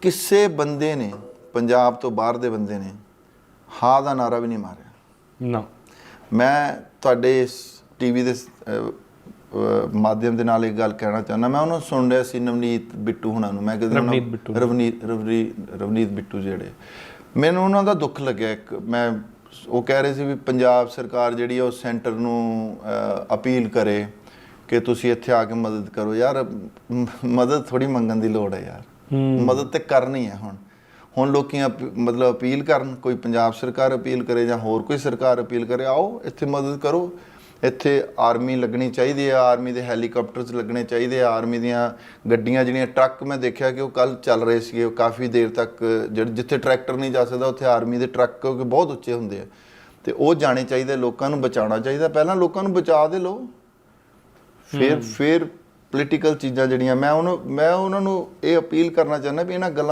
ਕਿਸੇ ਬੰਦੇ ਨੇ ਪੰਜਾਬ ਤੋਂ ਬਾਹਰ ਦੇ ਬੰਦੇ ਨੇ ਹਾਂ ਦਾ ਨਾਰਾ ਵੀ ਨਹੀਂ ਮਾਰਿਆ। ਨਾ। ਮੈਂ ਤੁਹਾਡੇ ਇਸ ਟੀਵੀ ਦੇ ਮਾਧਿਅਮ ਦੇ ਨਾਲ ਇੱਕ ਗੱਲ ਕਹਿਣਾ ਚਾਹੁੰਦਾ। ਮੈਂ ਉਹਨੂੰ ਸੁਣ ਰਿਹਾ ਸੀ ਨਵਨੀਤ ਬਿੱਟੂ ਹੁਣਾਂ ਨੂੰ। ਮੈਂ ਉਹਨਾਂ- ਰਵਨੀਤ। ਰਵਨੀਤ ਰਵਨੀ- ਰਵਨੀਤ ਬਿੱਟੂ ਜਿਹੜੇ। ਮੈਨੂੰ ਉਹਨਾਂ ਦਾ ਦੁੱਖ ਲੱਗਿਆ ਇੱਕ। ਮੈਂ ਉਹ ਕਹਿ ਰਹੇ ਸੀ ਵੀ ਪੰਜਾਬ ਸਰਕਾਰ ਜਿਹੜੀ ਆ ਉਹ ਸੈਂਟਰ ਨੂੰ ਅਪੀਲ ਕਰੇ ਕਿ ਤੁਸੀਂ ਇੱਥੇ ਆ ਕੇ ਮਦਦ ਕਰੋ। ਯਾਰ ਮਦਦ ਥੋੜੀ ਮੰਗਣ ਦੀ ਲੋੜ ਹੈ ਯਾਰ। ਮਦਦ ਤੇ ਕਰਨੀ ਹੈ ਹੁਣ। ਹੁਣ ਲੋਕੀ ਮਤਲਬ ਅਪੀਲ ਕਰਨ ਕੋਈ ਪੰਜਾਬ ਸਰਕਾਰ ਅਪੀਲ ਕਰੇ ਜਾਂ ਹੋਰ ਕੋਈ ਸਰਕਾਰ ਅਪੀਲ ਕਰੇ ਆਓ ਇੱਥੇ ਮਦਦ ਕਰੋ। ਇੱਥੇ ਆਰਮੀ ਲੱਗਣੀ ਚਾਹੀਦੀ ਹੈ ਆਰਮੀ ਦੇ ਹੈਲੀਕਾਪਟਰਸ ਲੱਗਣੇ ਚਾਹੀਦੇ ਆ ਆਰਮੀ ਦੀਆਂ ਗੱਡੀਆਂ ਜਿਹੜੀਆਂ ਟਰੱਕ ਮੈਂ ਦੇਖਿਆ ਕਿ ਉਹ ਕੱਲ ਚੱਲ ਰਹੇ ਸੀਗੇ ਉਹ ਕਾਫੀ ਦੇਰ ਤੱਕ ਜਿਹੜੇ ਜਿੱਥੇ ਟਰੈਕਟਰ ਨਹੀਂ ਜਾ ਸਕਦਾ ਉੱਥੇ ਆਰਮੀ ਦੇ ਟਰੱਕ ਕਿਉਂਕਿ ਬਹੁਤ ਉੱਚੇ ਹੁੰਦੇ ਆ। ਤੇ ਉਹ ਜਾਣੇ ਚਾਹੀਦੇ ਲੋਕਾਂ ਨੂੰ ਬਚਾਉਣਾ ਚਾਹੀਦਾ। ਪਹਿਲਾਂ ਲੋਕਾਂ ਨੂੰ ਬਚਾ ਦੇ ਲੋ ਫਿਰ ਫਿਰ ਪੋਲੀਟੀਕਲ ਚੀਜ਼ਾਂ ਜਿਹੜੀਆਂ, ਮੈਂ ਉਹਨੂੰ, ਮੈਂ ਉਹਨਾਂ ਨੂੰ ਇਹ ਅਪੀਲ ਕਰਨਾ ਚਾਹੁੰਦਾ ਵੀ ਇਹਨਾਂ ਗੱਲਾਂ